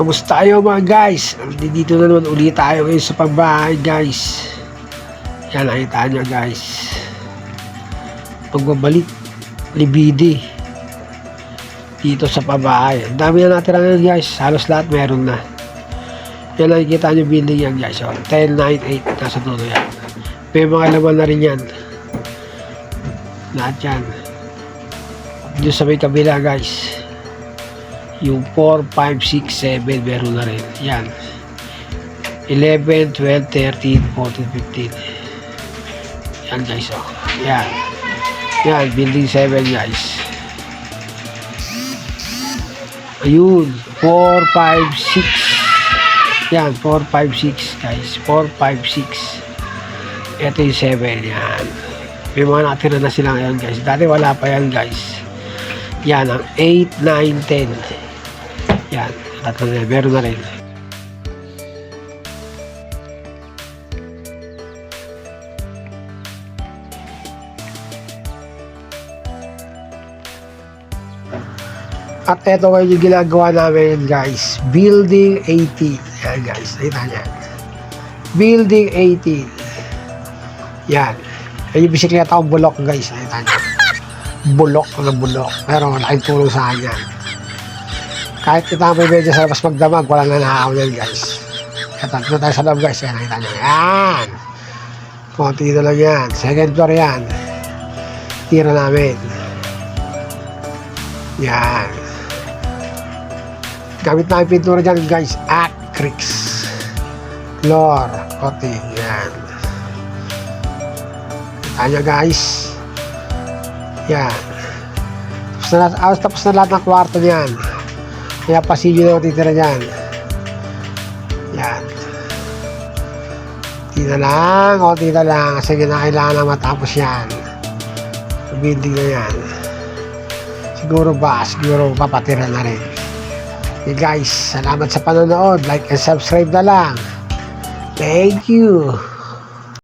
Kamusta tayo mga guys? Dito na naman ulit tayo ngayon sa pagbahay guys. Yan nakita nyo guys. Pagbabalik ni BD dito sa pabahay. Ang dami na natin ngayon guys. Halos lahat meron na. Yan nakikita nyo building yan guys. Oh, 1098 nasa dulo yan. May mga laman na rin yan. Lahat yan. Dito sa may kabila guys. Yung 4, 5, 6, 7 meron na rin. Yan. 11, 12, 13, 14, 15. Yan guys oh. Yan. Yan, building 7 guys. Ayun, 4, 5, 6. Yan, 4, 5, 6 guys. 4, 5, 6. Ito yung 7, yan. May mga natira na sila ngayon guys. Dati wala pa yan guys. Yan, ang 8, 9, 10. Yan, tatlo na, meron na rin. At eto ngayon yung ginagawa namin guys. Building 18. Yan guys. Nakita niyan. Building 18. Yan. Yan yung bisikleta kong bulok guys. Nakita niyo. Bulok na bulok. Pero malaking tulong sa akin yan. Kahit kita may medyo sa labas magdamag, walang nanakaw yan guys. Ito, ito tayo sa loob guys. Yan, nakita niyo. Yan. Konti na lang yan. Second floor yan. Tira namin. Yan. Gamit namin pintura dyan guys. Acrylics. Floor. Coating. Yan. Kita nyo guys. Yan. Tapos na, ah, tapos na lahat ng kwarto niyan. Kaya pasilyo na matitira dyan. Yan. Na lang, konti na lang. Kasi kailangan na matapos yan. Building na yan. Siguro ba, siguro papatira na rin. Okay guys, salamat sa panonood. Like and subscribe na lang. Thank you.